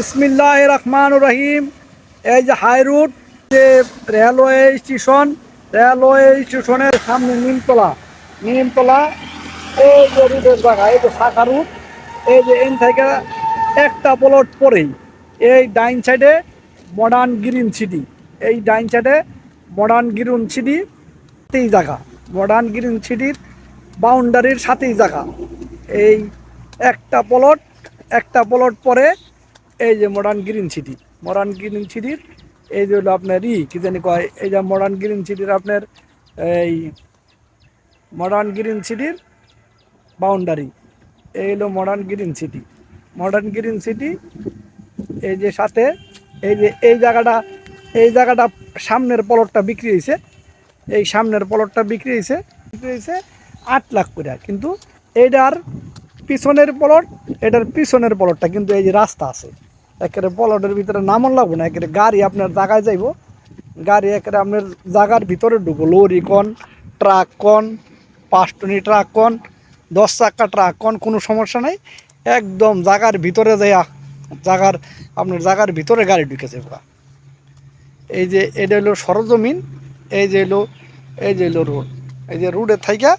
বিসমিল্লাহ রহমান রহিম। এই যে হাই রুট যে রেলওয়ে স্টেশন, রেলওয়ে স্টেশনের সামনে নিমতলা নিমতলা, এই যে রুটের জায়গা, এই যে শাখা রুট এই যে এন থেকে একটা প্লট পরেই, এই ডাইন সাইডে মডার্ন গ্রিন সিটি এই ডাইন সাইডে মডার্ন গ্রিন সিটি সাথেই জায়গা মডার্ন গ্রিন সিটির বাউন্ডারির সাথেই জায়গা। এই একটা প্লট একটা প্লট পরে এই যে modern green city modern green সিটির এই যে হলো আপনার ই, কি জানি কয়, এই যে মডার্ন গ্রিন সিটির আপনার এই মডার্ন গ্রিন সিটির বাউন্ডারি এই হলো modern green city modern green city এই যে সাথে, এই যে এই জায়গাটা এই জায়গাটা সামনের পলটটা বিক্রি হয়েছে, এই সামনের পলটটা বিক্রি হয়েছে বিক্রি হয়েছে আট লাখ করে, কিন্তু এইটার পিছনের পলট এটার পিছনের পলটটা কিন্তু এই যে রাস্তা আছে। একেবারে পলটের ভিতরে নামন লাগবে না, একেবারে গাড়ি আপনার জায়গায় যাইব। গাড়ি একেবারে আপনার জায়গার ভিতরে ঢুকবো। লরি কন, ট্রাক কন পাঁচ টনি ট্রাক কন, দশ চাক্কা ট্রাক কন, কোনো সমস্যা নাই। একদম জায়গার ভিতরে যাইয়া, জায়গার, আপনার জায়গার ভিতরে গাড়ি ঢুকেছে পুরা এই যে, এটা হলো সরজমিন, এই যে হলো, এই যে হলো রোড। এই যে রোডের থাইকা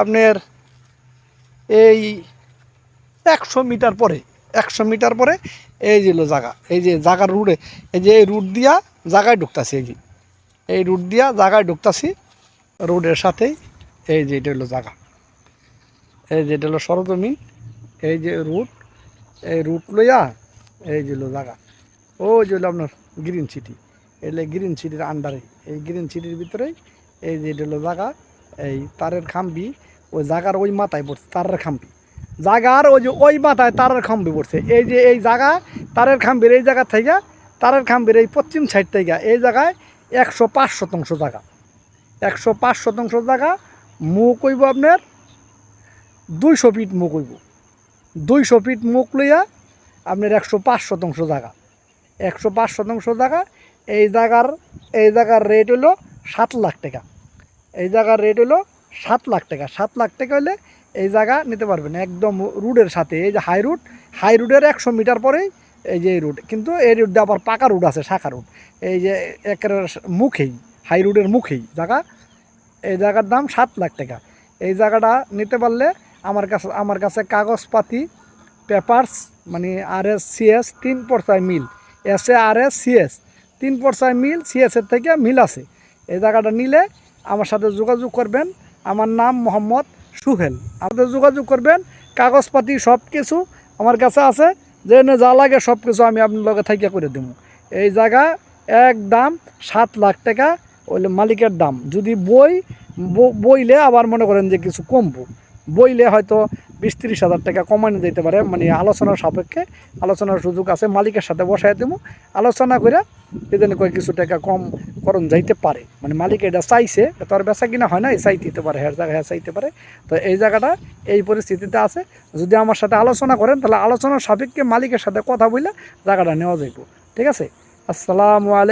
আপনার এই একশো মিটার পরে একশো মিটার পরে এই যে জায়গা এই যে জায়গার রুটে, এই যে এই রুট দিয়া জায়গায় ঢুকতাছি এই যে। এই রুট দিয়া জায়গায় ঢুকতাছি রোডের সাথেই এই যে এটা হলো জায়গা এই যে এটা হলো সরজমিন এই যে রুট, এই রুট লইয়া এই যে হলো জায়গা ও যে হলো আপনার গ্রিন সিটি এলে গ্রিন সিটির আন্ডারে এই গ্রিন সিটির ভিতরেই এই যে এটা হলো জায়গা এই তারের খাম্বি, ওই জায়গার ওই মাথায় পড়ছে, তারের খাম্বি। জায়গার ওই যে ওই মাথায় তারের খাম্বি পড়ছে। এই যে এই জায়গা তারের খাম্বির এই জায়গা থেকে তারের খাম্বির এই পশ্চিম সাইড থেকে এই জায়গায় একশো পাঁচ শতাংশ জায়গা একশো পাঁচ শতাংশ জায়গা মুখ হইব আপনার দুইশো ফিট মুখ হইব। দুইশো ফিট মুখ লইয়া আপনার একশো পাঁচ শতাংশ জায়গা একশো পাঁচ শতাংশ জায়গা এই জায়গার এই জায়গার রেট হলো সাত লাখ টাকা। এই জায়গার রেট হলো সাত লাখ টাকা। সাত লাখ টাকা হলে এই জায়গা নিতে পারবেন, একদম রুটের সাথে। এই যে হাই রুট হাই রুটের একশো মিটার পরেই এই যে এই রুট কিন্তু এই রুটটা আবার পাকা রুট আছে, শাখা রুট এই যে একের মুখেই হাই রুটের মুখেই জায়গা। এই জায়গার দাম সাত লাখ টাকা। এই জায়গাটা নিতে পারলে আমার কাছে আমার কাছে কাগজপাতি পেপারস মানে আর এস সিএস তিন পর্যায় mill. S A R S CS তিন পর্যায় মিল সিএসের থেকে মিল আছে। এই জায়গাটা নিলে আমার সাথে যোগাযোগ করবেন। আমার নাম মোহাম্মদ সুহেল আপনি যোগাযোগ করবেন, কাগজপাতি সব কিছু আমার কাছে আছে যে যা লাগে সব কিছু আমি আপনার লগে থাকিয়া করে দেবো এই জায়গা এক দাম সাত লাখ টাকা ওই মালিকের দাম। যদি বই বইলে আবার মনে করেন যে কিছু কমবো। বইলে হয়তো বিশ তিরিশ হাজার টাকা কমানো দিতে পারে। মানে আলোচনার সাপেক্ষে আলোচনার সুযোগ আছে, মালিকের সাথে বসাই দেবো আলোচনা করে এজন্য কয় কিছু টাকা কম করণ যাইতে পারে। মানে মালিক এটা চাইছে তো আর বেচা কিনা হয় না, এই চাইতে দিতে পারে হ্যাঁ জায়গায় হ্যাঁ চাইতে পারে। তো এই জায়গাটা এই পরিস্থিতিতে আছে। যদি আমার সাথে আলোচনা করেন, তাহলে আলোচনার সাপেক্ষে মালিকের সাথে কথা বললে জায়গাটা নেওয়া যাইব। ঠিক আছে? আসসালামু আলাইকুম।